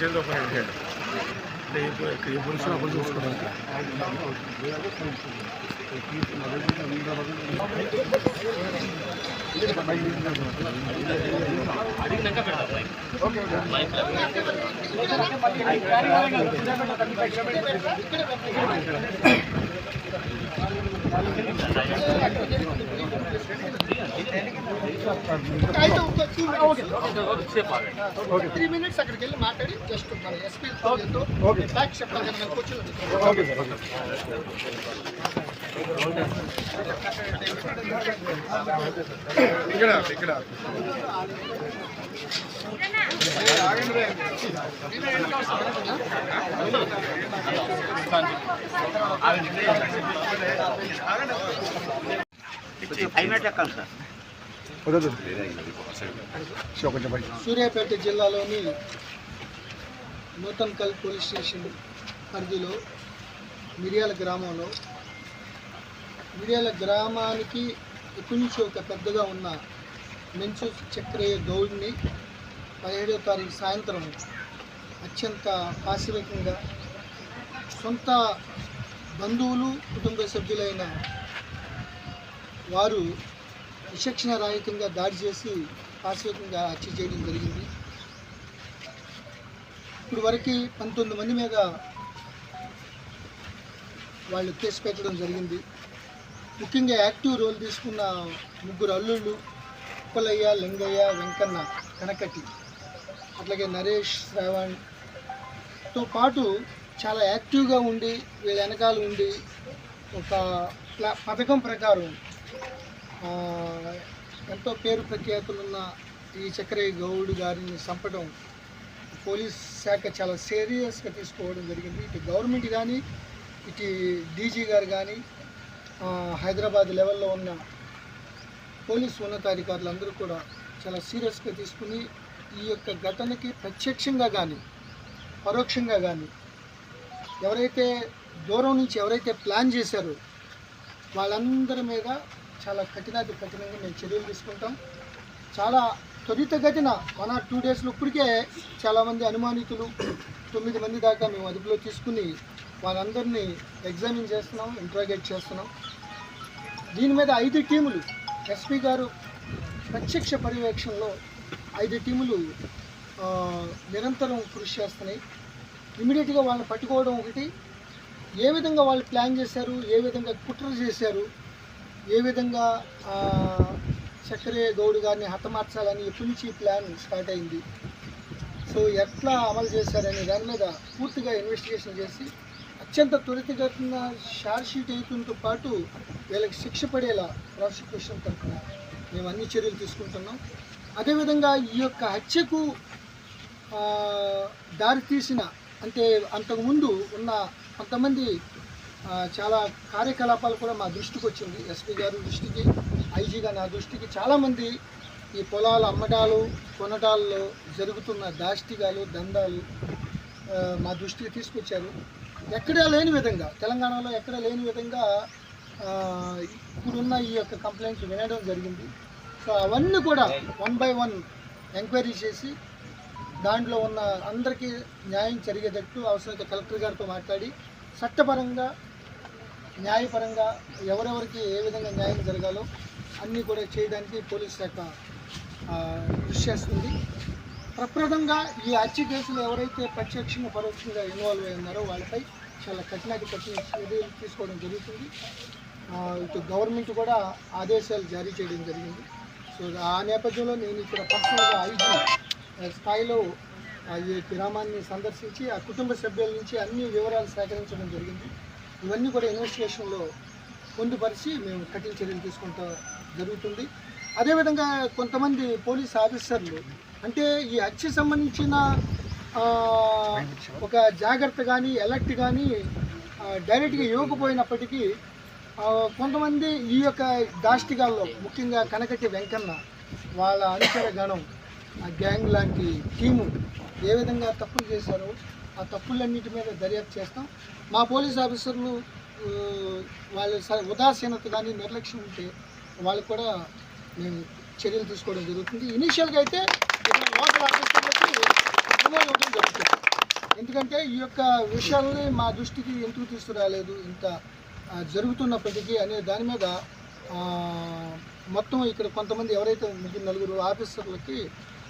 చేతిలో ఓపెన్ చేశాడు అంటే త్రీ మినిట్స్ అక్కడికి వెళ్ళి మాట్లాడి జస్ట్ మన ఎస్పీ ఫ్యాక్ట్ కదా ఇక్కడ కొంచెం బయట సూర్యాపేట జిల్లాలోని నూతన్కల్ పోలీస్ స్టేషన్ పరిధిలో మిరియాల గ్రామంలో మిరియాల గ్రామానికి నుంచి ఒక పెద్దగా ఉన్న మెంచు చక్రయ్య గౌడ్ని పదిహేడవ తారీఖు సాయంత్రం అత్యంత పాశవికంగా సొంత బంధువులు కుటుంబ సభ్యులైన వారు విచక్షణ రాహితంగా దాడి చేసి పాశవికంగా హత్య చేయడం జరిగింది. ఇప్పుడు వరకు పంతొమ్మిది మంది మీద వాళ్ళు కేసు పెట్టడం జరిగింది. ముఖ్యంగా యాక్టివ్ రోల్ తీసుకున్న ముగ్గురు అల్లుళ్ళు ఉప్పలయ్య లింగయ్య వెంకన్న కనకటి అట్లాగే నరేష్ శ్రావణ్తో పాటు చాలా యాక్టివ్గా ఉండి వీళ్ళ వెనకాల ఉండి ఒక పథకం ప్రకారం ఎంతో పేరు ప్రఖ్యాతులున్న ఈ చక్రయ్య గౌడ్ గారిని చంపడం పోలీస్ శాఖ చాలా సీరియస్గా తీసుకోవడం జరిగింది. ఇటు గవర్నమెంట్ కానీ ఇటు డీజీ గారు కానీ హైదరాబాద్ లెవెల్లో ఉన్న పోలీస్ ఉన్నతాధికారులందరూ కూడా చాలా సీరియస్గా తీసుకుని ఈ యొక్క ఘటనకి ప్రత్యక్షంగా కానీ పరోక్షంగా కానీ ఎవరైతే దూరం నుంచి ఎవరైతే ప్లాన్ చేశారో వాళ్ళందరి మీద చాలా కఠినాతి కఠినంగా మేము చర్యలు తీసుకుంటాం. చాలా త్వరితగతిన వన్ ఆర్ టూ డేస్లో ఇప్పటికే చాలామంది అనుమానితులు తొమ్మిది మంది దాకా మేము అదుపులో తీసుకుని వాళ్ళందరినీ ఎగ్జామిన్ చేస్తున్నాం ఇంట్రాగేట్ చేస్తున్నాం. దీని మీద ఐదు టీములు ఎస్పీ గారు ప్రత్యక్ష పర్యవేక్షణలో ఐదు టీములు నిరంతరం కృషి చేస్తున్నాయి. ఇమీడియట్గా వాళ్ళని పట్టుకోవడం ఒకటి. ఏ విధంగా వాళ్ళు ప్లాన్ చేశారు ఏ విధంగా కుట్ర చేశారు ఏ విధంగా ఆ, చక్రయ్య గౌడ్ గారిని హతమార్చాలని ఎప్పటి నుంచి ప్లాన్ స్టార్ట్ అయింది? సో ఎట్లా అమలు చేశారనే దాని మీద పూర్తిగా ఇన్వెస్టిగేషన్ చేసి అత్యంత త్వరితగతిన షార్ట్ షీట్ అవుతుంతో పాటు వీళ్ళకి శిక్ష పడేలా ప్రాసిక్యూషన్ తరఫున మేము అన్ని చర్యలు తీసుకుంటున్నాం. అదేవిధంగా ఈ యొక్క హత్యకు దారి తీసిన అంటే అంతకుముందు ఉన్న కొంతమంది చాలా కార్యకలాపాలు కూడా మా దృష్టికి వచ్చింది. ఎస్పీ గారి దృష్టికి ఐజీగా నా దృష్టికి చాలామంది ఈ పొలాల అమ్మటాలు కొనటాల్లో జరుగుతున్న దాష్టికాలు దందాలు మా దృష్టికి తీసుకొచ్చారు. ఎక్కడా లేని విధంగా తెలంగాణలో ఎక్కడ లేని విధంగా ఇప్పుడున్న ఈ యొక్క కంప్లైంట్స్ వినడం జరిగింది. సో అవన్నీ కూడా వన్ బై వన్ ఎంక్వైరీ చేసి దాంట్లో ఉన్న అందరికీ న్యాయం జరిగేటట్టు అవసరమైతే కలెక్టర్ గారితో మాట్లాడి చట్టపరంగా న్యాయపరంగా ఎవరెవరికి ఏ విధంగా న్యాయం జరగాలో అన్నీ కూడా చేయడానికి పోలీస్ శాఖ కృషి చేస్తుంది. ప్రప్రదంగా ఈ హత్య కేసులో ఎవరైతే ప్రత్యక్షంగా పరోక్షంగా ఇన్వాల్వ్ అయి ఉన్నారో వాళ్ళపై చాలా కఠినాటి కఠిన చర్యలు తీసుకోవడం జరుగుతుంది. ఇటు గవర్నమెంట్ కూడా ఆదేశాలు జారీ చేయడం జరిగింది. సో ఆ నేపథ్యంలో నేను ఇక్కడ పర్సనల్గా ఐజీ స్థాయిలో ఈ గ్రామాన్ని సందర్శించి ఆ కుటుంబ సభ్యుల నుంచి అన్ని వివరాలు సేకరించడం జరిగింది. ఇవన్నీ కూడా ఇన్వెస్టిగేషన్లో పొందుపరిచి మేము కఠిన చర్యలు తీసుకుంటా జరుగుతుంది. అదేవిధంగా కొంతమంది పోలీస్ ఆఫీసర్లు అంటే ఈ హత్య సంబంధించిన ఒక జాగ్రత్త కానీ ఎలర్ట్ కానీ డైరెక్ట్గా ఇవ్వకపోయినప్పటికీ కొంతమంది ఈ యొక్క దాష్టిగాల్లో ముఖ్యంగా కనకటి వెంకన్న వాళ్ళ అనుచర గణం ఆ గ్యాంగ్ లాంటి టీము ఏ విధంగా తప్పులు చేశారో ఆ తప్పులన్నిటి మీద దర్యాప్తు చేస్తాం. మా పోలీస్ ఆఫీసర్లు వాళ్ళ ఉదాసీనత కానీ నిర్లక్ష్యం ఉంటే వాళ్ళు కూడా మేము చర్యలు తీసుకోవడం జరుగుతుంది. ఇనీషియల్గా అయితే లోకల్ ఆఫీసర్లకి రిమూవ్ ఇవ్వడం జరుగుతుంది. ఎందుకంటే ఈ యొక్క విషయాల్ని మా దృష్టికి ఎందుకు తీసుకురాలేదు ఇంత జరుగుతున్నప్పటికీ అనే దాని మీద మొత్తం ఇక్కడ కొంతమంది ఎవరైతే ముగ్గురు నలుగురు ఆఫీసర్లకి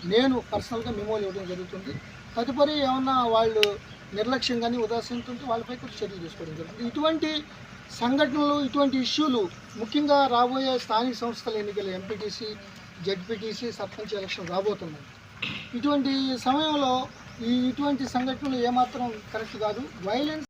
నేను పర్సనల్గా మెమోలు ఇవ్వడం జరుగుతుంది. తదుపరి ఏమన్నా వాళ్ళు నిర్లక్ష్యం కానీ ఉదాసీనతో వాళ్ళపై కూడా చర్యలు తీసుకోవడం జరుగుతుంది. ఇటువంటి సంఘటనలు ఇటువంటి ఇష్యూలు ముఖ్యంగా రాబోయే స్థానిక సంస్థల ఎన్నికలు ఎంపీటీసీ జడ్పీటీసీ సర్పంచ్ ఎలక్షన్ రాబోతున్నాయి. ఇటువంటి సమయంలో ఈ ఇటువంటి సంఘటనలు ఏమాత్రం కరెక్ట్ కాదు. వైలెన్స్